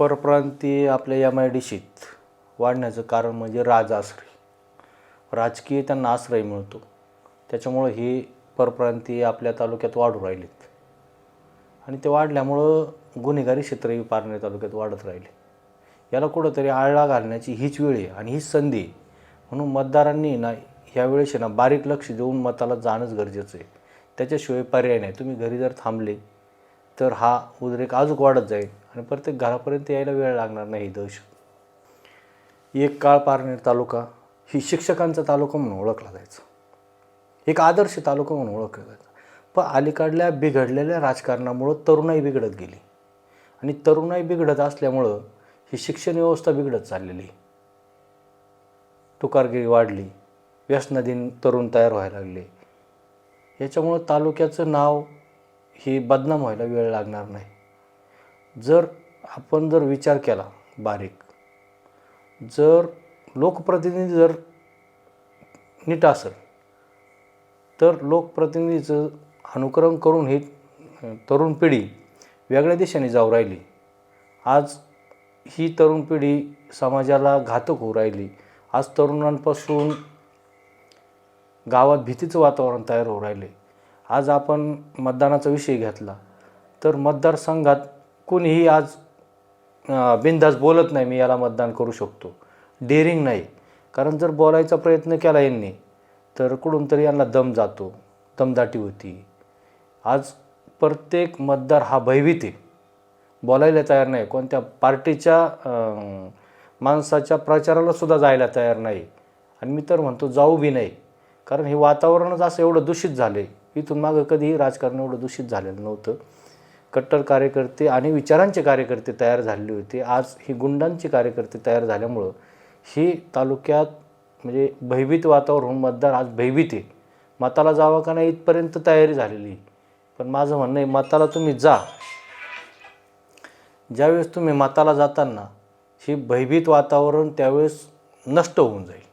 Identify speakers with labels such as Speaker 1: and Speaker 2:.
Speaker 1: परप्रांतीय आपल्या M I D सीत वाढण्याचं कारण म्हणजे राजआश्रय राजकीय त्यांना आश्रय मिळतो. त्याच्यामुळं ही परप्रांतीय आपल्या तालुक्यात वाढू राहिलीत. आणि ते वाढल्यामुळं गुन्हेगारी क्षेत्रही पारणे तालुक्यात वाढत राहिले. याला कुठंतरी आळा घालण्याची हीच वेळ आहे आणि हीच संधी आहे. म्हणून मतदारांनी ना ह्यावेळेस ना बारीक लक्ष देऊन मताला जाणंच गरजेचं आहे. त्याच्याशिवाय पर्याय नाही. तुम्ही घरी जर थांबले तर हा उद्रेक अजूक वाढत जाईल. आणि प्रत्येक घरापर्यंत यायला वेळ लागणार नाही ही दहशत. एक काळ पारनेर तालुका ही शिक्षकांचा तालुका म्हणून ओळखला जायचा. एक आदर्श तालुका म्हणून ओळखला जायचा. पण अलीकडल्या बिघडलेल्या राजकारणामुळं तरुणाई बिघडत गेली. आणि तरुणाई बिघडत असल्यामुळं ही शिक्षण व्यवस्था बिघडत चाललेली. तुकारगिरी वाढली. व्यसनाधीन तरुण तयार व्हायला लागले. याच्यामुळं तालुक्याचं नाव ही बदनाम व्हायला वेळ लागणार नाही. जर आपण जर विचार केला बारीक जर लोकप्रतिनिधी जर नीट असेल तर लोकप्रतिनिधीचं अनुकरण करून ही तरुण पिढी वेगळ्या दिशेने जाऊ राहिली. आज ही तरुण पिढी समाजाला घातक होऊ राहिली. आज तरुणांपासून गावात भीतीचं वातावरण तयार होऊ राहिले. आज आपण मतदानाचा विषय घेतला तर मतदारसंघात कोणीही आज बिंदास बोलत नाही मी याला मतदान करू शकतो. डेअरिंग नाही. कारण जर बोलायचा प्रयत्न केला यांनी तर कुठून तरी यांना दम जातो दमदाटी होती. आज प्रत्येक मतदार हा भयभीत आहे. बोलायला तयार नाही. कोणत्या पार्टीच्या माणसाच्या प्रचाराला सुद्धा जायला तयार नाही. आणि मी तर म्हणतो जाऊ बी नाही. कारण हे वातावरणच असं एवढं दूषित झालं आहे इथून मागं कधीही राजकारण एवढं दूषित झालेलं नव्हतं. कट्टर कार्यकर्ते आणि विचारांचे कार्यकर्ते तयार झालेले होते. आज ही गुंडांचे कार्यकर्ते तयार झाल्यामुळं ही तालुक्यात म्हणजे भयभीत वातावरण मतदार आज भयभीत आहे. मताला जावा का नाही इथपर्यंत तयारी झालेली. पण माझं म्हणणं आहे मताला तुम्ही जा. ज्यावेळेस तुम्ही मताला जाताना ही भयभीत वातावरण त्यावेळेस नष्ट होऊन जाईल.